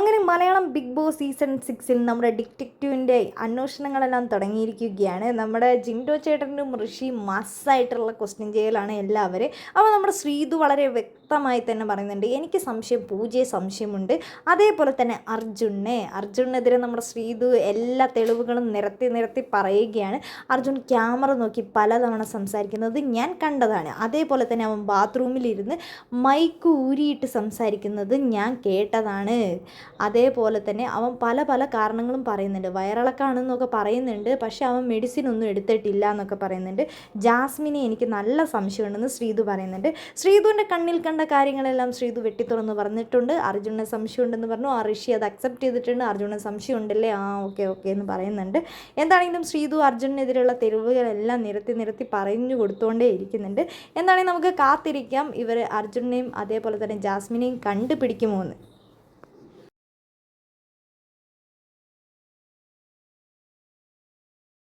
അങ്ങനെ Malayalam big boss season സിക്സിൽ നമ്മുടെ ഡിറ്റക്റ്റീവിന്റെ അന്വേഷണങ്ങളെല്ലാം തുടങ്ങിയിരിക്കുകയാണ്. നമ്മുടെ ജിൻഡോ ചേട്ടനും ഋഷി മസ്സായിട്ടുള്ള ക്വസ്റ്റ്യൻ ചെയ്യലാണ് എല്ലാവരും. അപ്പോൾ നമ്മുടെ ശ്രീതു വളരെ വ്യക്തമായി തന്നെ പറയുന്നുണ്ട്. എനിക്ക് സംശയം പൂജയെ സംശയമുണ്ട്. അതേപോലെ തന്നെ അർജുനെ അർജുനെതിരെ നമ്മുടെ ശ്രീതു എല്ലാ തെളിവുകളും നിരത്തി നിരത്തി പറയുകയാണ്. അർജുൻ ക്യാമറ നോക്കി പലതവണ സംസാരിക്കുന്നത് ഞാൻ കണ്ടതാണ്. അതേപോലെ തന്നെ അവൻ ബാത്റൂമിലിരുന്ന് മൈക്ക് ഊരിയിട്ട് സംസാരിക്കുന്നത് ഞാൻ കേട്ടതാണ്. അതേപോലെ തന്നെ അവൻ പല പല കാരണങ്ങളും പറയുന്നുണ്ട്. വയറിളക്കാണെന്നൊക്കെ പറയുന്നുണ്ട്. പക്ഷേ അവൻ മെഡിസിൻ ഒന്നും എടുത്തിട്ടില്ല എന്നൊക്കെ പറയുന്നുണ്ട്. ജാസ്മിനെ എനിക്ക് നല്ല സംശയമുണ്ടെന്ന് ശ്രീതു പറയുന്നുണ്ട്. ശ്രീതുവിന്റെ കണ്ണിൽ കണ്ട കാര്യങ്ങളെല്ലാം ശ്രീതു വെട്ടിത്തുറന്ന് പറഞ്ഞിട്ടുണ്ട്. അർജുനെ സംശയമുണ്ടെന്ന് പറഞ്ഞു. ആ ഋഷി അത് അക്സെപ്റ്റ് ചെയ്തിട്ടുണ്ട്. അർജുനെ സംശയമുണ്ടല്ലേ? ആ ഓക്കെ ഓക്കെ എന്ന് പറയുന്നുണ്ട്. എന്താണെങ്കിലും ശ്രീതു അർജുനെതിരെയുള്ള തെരുവുകളെല്ലാം നിരത്തി നിരത്തി പറഞ്ഞു കൊടുത്തുകൊണ്ടേ ഇരിക്കുന്നുണ്ട്. എന്താണെങ്കിൽ നമുക്ക് കാത്തിരിക്കാം. ഇവർ അർജുനെയും അതേപോലെ തന്നെ ജാസ്മിനെയും കണ്ടുപിടിക്കുമോ എന്ന്.